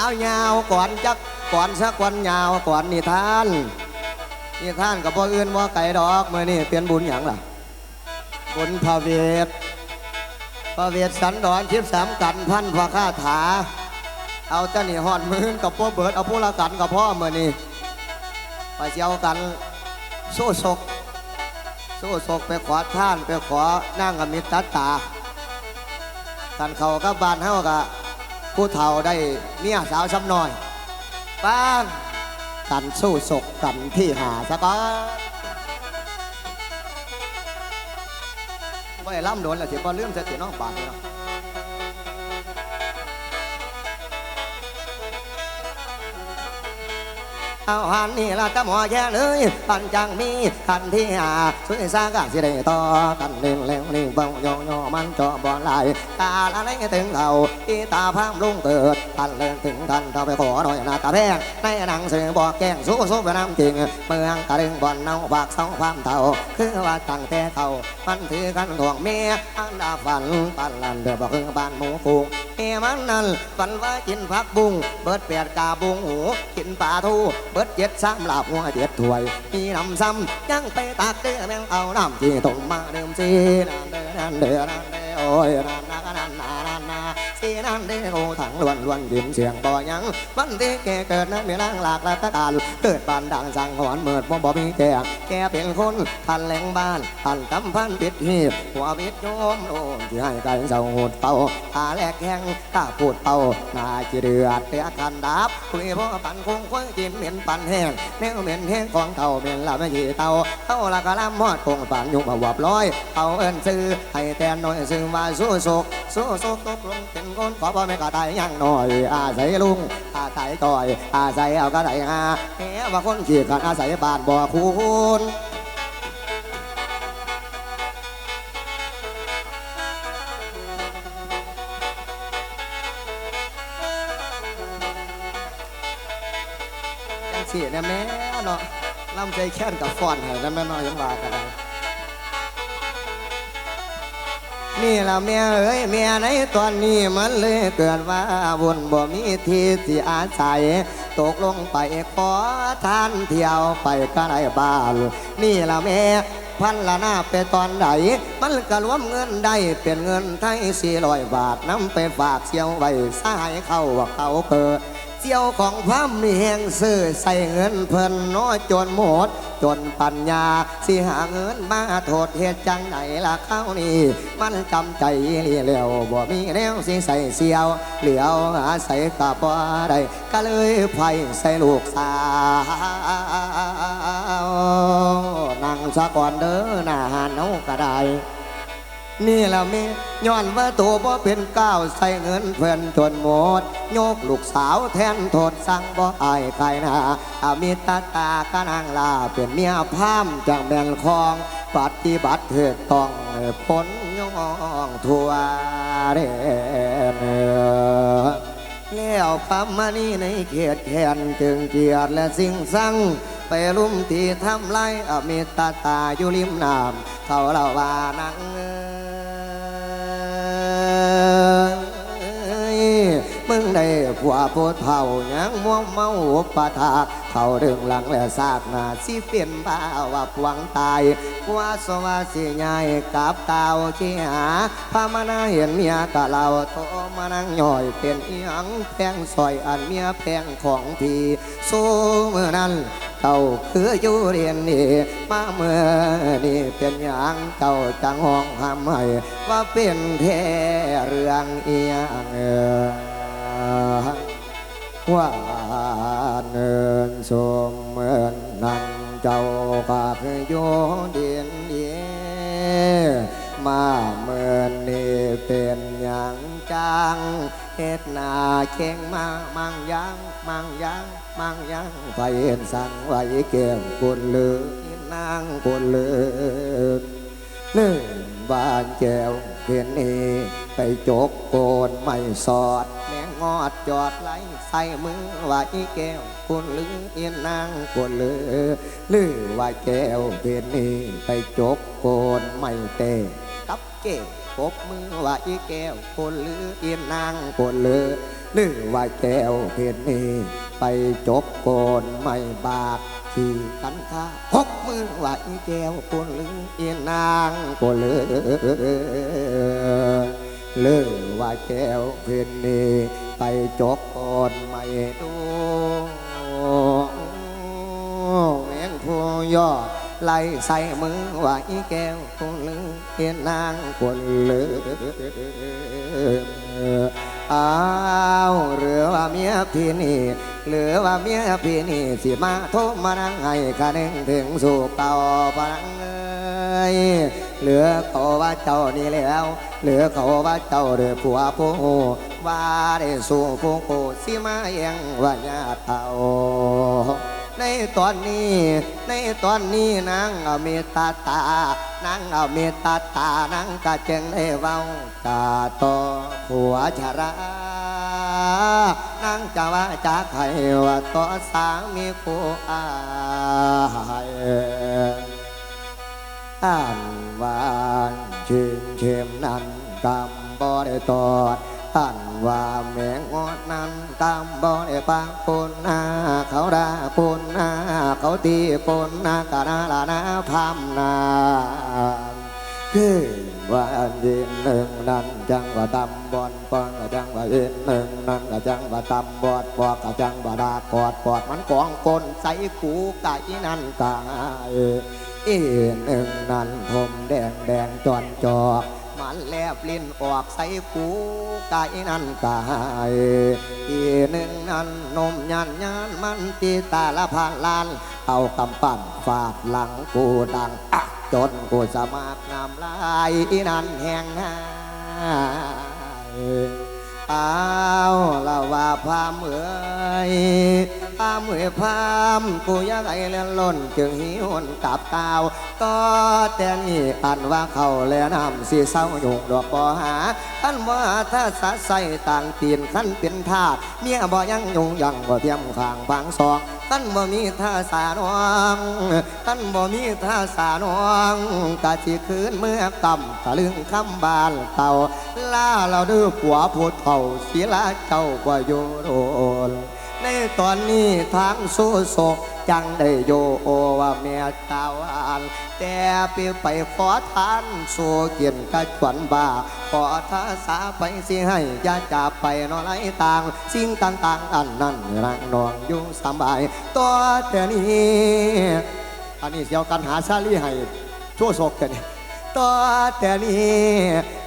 เอายาวก่อนจักก่อนสักวันยาวก่อนนิทานนิทานกับพ่ออื่นว่าไก่ดอกเมื่อนี่เป็นบุญหยังล่ะบุญพระเวทพระเวทสันดอนทิพย์สามกันพันพระคาถา เอาเจ้านี่หอดมือกับพ่อเบิดเอาพวกละกันกับพ่อเมื่อนี่ไปเจียวกันโซ่ศกโซ่ศกไปขอท่านไปขอนั่งกับมิตรตากันเขากับบานเฮากับ ผู้เฒ่าได้เมียสาวซ้ำน้อยป้างกันสู้ศกกันที่หาสะก่อนไม่ได้ล่ำโดนแหละเสียก็เรื่องเสียน้องบาดนี่เนาะ หันนี่ละตะหมอแย่เลยปันจังมีคันที่หาช่วยสร้างกันสิได้ต่อกันเล่นแล้วนี่เบาโยโยมันจอบอลไหลกาละไรถึงเอาอีตาพามลุงเกิดทันเล่นถึงทันเราไปขอหน่อยนาตาแพงในหนังสือบอกแกงสู้สู้ไปน้ำจริงเมืองกระดึงบอลเนาฝากสองความเท่าคือว่าตั้งแต่เขามันถือกันถ่วงเมียอันดาฝันปันลันเดือบอกคือบ้านหมูฟู งเมียมันนั่นฝันว่ากินผักบุ้งเบิดแปดกาบุ้งหูกินปลาทูเบิดเจ็ดสามหลับหัวเด็ดถวย มีน้ำซ้ำยังไปตักเดือแมงเอาน้ำที่ต้มมาเดิมซีนั่นเดือนั่นเดือนั่นเดือโอ้ยนั่นนานั่นนานั่ นนาสีนั่นเดือโอ้ถังล้วนล้วนยิ้มเสียงบ่ยังวันที่แกเกิดนั้นมีนางหลากหลายตะการเกิดบานดังสังหอนเมิดบ่บ่มีแก่แกเป็นคนทันแหลงบ้านทันกำพันปิดหีบหัวบิดโยมโอนที่ให้กันเสาหดเป่าตาแลกแข้งตาปูดเป่านาจีเดือดเตียกันดับคุยพ่อปันคงควยกินเหม็นปันแห้งแนวเหม็นแห้งของเต่าเหม็นละไม่ยีเต่าเต่าละกะลำมอดคงปันยุกมาวับร้อยเอาเอิ้นซื้อให้แต่น้อยซื้อว่าสู้ศกสู้ศกตกลงเป็นคนขอพ่อแม่กะตายยังน้อยอาศัยลุงอาศัยต่อยอาศัยเอากระไดงา นขี้กันอาศัยบ้านบ่คูณจังสิเนี่ยเนาะลำใจแค้นกับฟอนให้แล้วแม่น้อยยังว่ากันได้นี่ละแม่เอ้ยแม่ในตอนนี้มันเลยเกิดว่าบุญบ่มีที่ที่อาศัย ตกลงไปขอทานเที่ยวไปก็ได้บ้านนี่ละแม่พันละหน้าไปตอนไหนมันก็รวมเงินได้เป็นเงินไทยสี่ร้อยบาทนำไปฝากเสียวไว้สายเข้าว่าเขาเกิดเจียวของพระมีแห่งซื้อใส่เงินเพิ่นน้อยจนหมด จนปัญญา สิหาเงินมาโทษเหตุจังไหนล่ะเข้านี่ มันจำใจเลี้ยวบ่มีแนวสิใส่เสียว เหลียวหาใส่กับบ่ได้ก็เลยไผ่ใส่ลูกสาวนั่งสะก่อนเด้อหน้าหานเอาก็ได้ นี่ละแม่ย้อนว่าตัวบ่เป็นก้าวใส่เงินเพื่อนจนหมด โยกลูกสาวแทนโทษสั่งบ่อายใครนะอามิตาตากะนางลาเป็นเมียพามจังแบ่งคองปฏิบัติเถิดต้องผลย่องทัวเรนแล้วปั๊มมานี่ในเขตแขนจึงเกียรติและสิ่งสั่งไปลุ่มที่ทำไรอมิตาตาอยู่ริมน้ำเขาเล่าว่านังเอ มึงได้ผัวผู้เผายังมัวเมาอุปถาก เขาดึงหลังและซากนาสิเป็นบ้าว่าพวงตายว่าสวาสิใหญ่กับเตาขี้หาพามานาเห็นเมียกะเราโตมานั่งย่อยเป็นอีหยังแพงซอยอันเมียแพงของพี่สู้เมื่อนั้นเจ้าคืออยู่เรียนนี่มาเมื่อนี่เป็นอย่างเจ้าจังห้องห้ามให้ว่าเป็นแท้เรื่องเอียงเออว่าเนิน เจ้าก็คืออยู่เดียนเดียมาเมื่อนี่เป็นอย่างจังเฮ็ดนาเข่งมามังยังมังยังมังยังไฟเห็นสั่งไว้เก็บกุนลือนางคนเลือ เนื่องบ้านแก้วเห็นนี่ไปจกโกนไม่สอด แมงงอดจอดไหลใส่มือว่าอีแก้วกุนลือเอียนนางกุนลือลือว่าแก้วเห็นนี่ไปจกโกนไม่เตะกับเก้วปบมือว่าอีแก้วคนลือเอียนนางคนลือ หรือว่าแก้วเพชรนี้ ไปจบโกนไม่บาดขี่กันข้าหกมือว่าอีแก้วคนลืออีนางก็เลยเลือว่าแก้วเพชรนี้ไปจบโกนไม่ดูแมงผู้ยอดไล่ใส่มือว่าอีแก้วคนลือเห็นนางคนลืออ้า วเหลือว่าเมียพี่นี่หลือว่าเมียพี่นี่สิมาโทรมานั่งให้คะแนนถึงสู่เก่าพลังเอ้ยเหลือเขาว่าเจ้านี่แล้วเหลือเขาว่าเจ้าเดือผัวผู้ว่าได้สู่ผู้โกสิมาเอียงว่าญาติเต่าในตอนนี้ ในตอนนี้นางเอาเมตตาตานางเอาเมตตาตานางก็จึงได้เว้าจาต่อผัวชรา นางจะว่าจะใครว่าต่อสามีผู้อายอ่านวานชื่นเชมนั้นกำบ่ได้ตอดท่านว่าแมงงอดนั้นตามบ่ได้ปังปนหน้าเขาด่าปนหน้าเขาตีปนหน้ากะนาลานาพามนาคือ ว่าอันยินหนึ่งนั้นจังว่าตำบอนปอนก็จังว่ายินหนึ่งนั้นก็จังว่าตำบอดปอกก็จังว่าดาปอดปอดมันกองกลใส่กูไก่นั่นกายอีหนึ่งนั้นผมแดงแดงจอนจอกมันแลบลิ้นออกใส่กูไก่นั่นกายอีหนึ่งนั้นนมยันยันมันตีตาละพันล้านเอากำปั้นฟาดหลังกูดังอะ จนกูสมัครนำลายนั่นแห้งหายอาละว่าพามเอ๋ยพามเอ๋ยพามกูยังไงเล่นล้นจึงหิวนกับกาวก็แต่นี่อันว่าเขาแล่น้ำสีเศร้าหยงดอกบ่หาขันว่าถ้าสะใส่ต่างตีนขันเป็นทาสเมียบ่ยังยงยังบ่เทียมข้างบางสอง ท่านบ่มีท่าสาน้องขันบ่มีท่าสาน้องกะสิคืนเมื่อต่ำตะลึงคำบานเต่าลาเราดื้อผัวผู้เฒ่าศิลาเจ้าบ่อยู่โดนในตอนนี้ทางสู้ศก จังได้โยโอว่าเมียตาวานแต่เปีไปขอทานสู้เกียนกะชวนบาขอทาสาไปสิให้ยาจาไปนอนไรต่าง สิ่งต่างๆอันนั้นรังนองอยู่สบายตัวเดี๋ยวนี้อันนี้เสียวกันหาซาลี่ให้ชั่วโศกกันตัวแต่นี้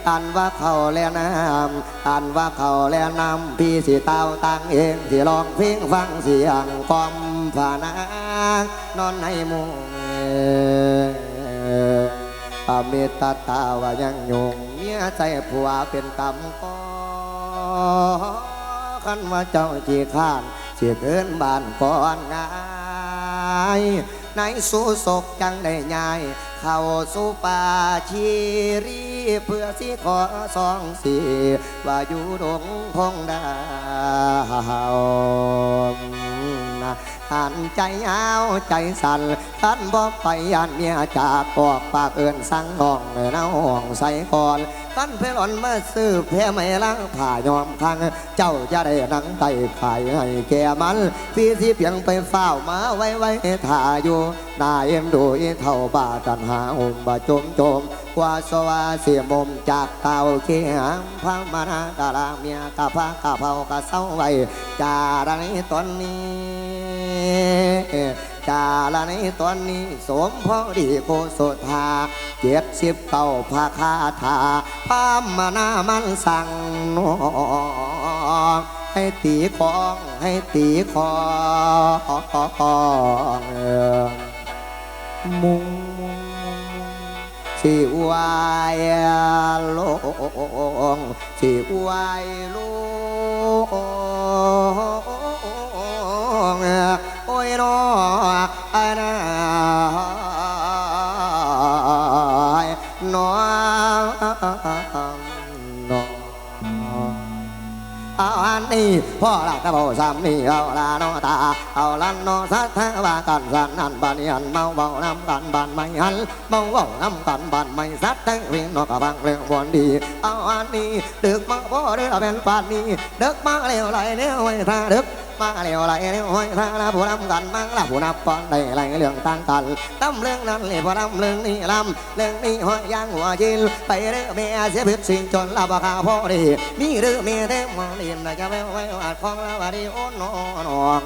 อันว่าเขาแลน้ำอันว่าเขาแลน้ำพี่สิเต้าตั้งเองที่ลองเพลงฟังเสียงกล่อม ผานางนอนในมุงอเมตตาว่ายังยงเมียใจผัวเป็นกำกอขันว่าเจ้าจีข้านเสียเกินบ้านก่อนงายในสู่ศกจังได้ยาย เข้าสู่ป่าชีรีเพื่อสิขอสองสี่ว่าอยู่ดงพงดาว นะหันใจยาวใจสั่นท่านบอกไปยานเมียจากกอกปากเอินสังน้องในน้าห้องใส่ก่อนท่านเพลอนมาซื้อแพ้ไม่ล้างผ่ายอมคัง เจ้าจะได้นังไตขายให้แก่มันพี่ที่เพียงไปเฝ้ามาไว้ไว้ถ่าอยู่นายเอ็มดูอีเท่าบาตันหาหุ่มบาจมจมกว่าสวาเสียมมจากเต่าเขียงพระมานากาลาเมียกะพระกะเพากะเศร้าไว้จาระในตอนนี้ จาละในตอนนี้สมพอดีโคโสธาเจ็ดสิบเก้าภาคาถาพามมานามันสั่งนองให้ตีของให้ตีของมุงสิวายลงสิวายลง พ่อละตะโบสามีเอาละโนตาเอาละนอสัทธาวากันสันนันบานิยันเมาเบาน้ำกันบานไม่หันเมาเบาน้ำกันบานไม่สัตทั้งวิ่งนกกระบังเรื่องวนดีเอาอันนี้ดึกมาพ่อเรือเป็นปานนี้ดึกมาเร็วไหลเร็วไว้ท่าดึก มาเร็วไหลเร็วห้อยท่าละผู้นำกันมังละผู้นับก่อนได้ไรเรื่องต่างกันตั้มเรื่องนั้นเลยพอตั้มเรื่องนี้ลำเรื่องนี้ห้อยยางหัวจินไปเรื่องเมียเสียพิษสิ่งจนละบคาพอดีมีเรื่องเมียเต็มมอลินนจะไม่ไว้อาจของละบดีโอนนอนอง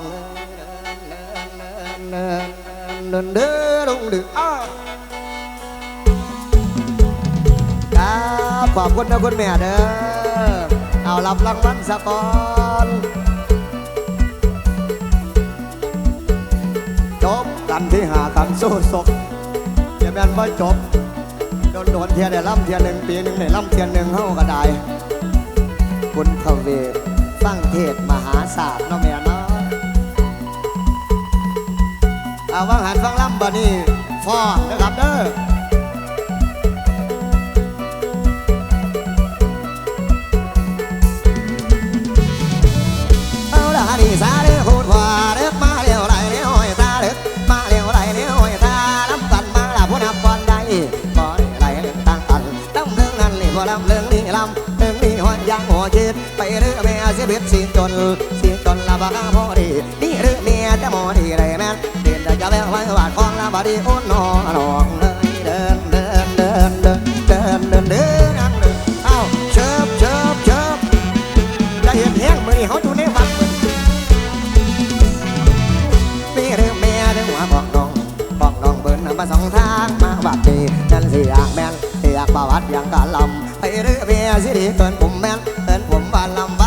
เดินเดินเดินเดินเดินลงดึกอ้าครับขอบคุณนะคุณแม่เด้อเอารับรางวัลสะก่อน บกันที่หากันสู้ศกอย่าแม่นว่าจบโดนโดนเทียได้ล่ำเทียนหนึ่งปีหนึ่งได้ล่ำเทียนหนึ่งเฮาก็ได้คุณพเวทฟังเทศมหาศาสตร์เนาะแม่เนาะเอาว่างหันฟังล่ำบ่นี้ฟอนนะครับเด้อ ห้อยยางหัวจิตไปเรื่อแม่เสียเบ็ดสีจนสีจนละบ่กล้าพอดีนี่เรื่อเมียจะมอดีไรแม่เดินจะแววไว้วาดของละบ่ดีโอนนอนองเลยเดินเดินเดินเดินเดินเดินเดินนั่งเดินเอ้าเชิบเชิบเชิบจะเห็นแห้งมือเขาอยู่ในวัดมีเรื่องแม่เรื่องหัวบอกน้องบอกน้องเบิ้นมาสองทางมาบัดดีนั่นสิอยากแม่นอยากประวัติอย่างกะลำไปเรื่องแม่สิดีเกินผมแม่น ผมบ้านลำบ้าน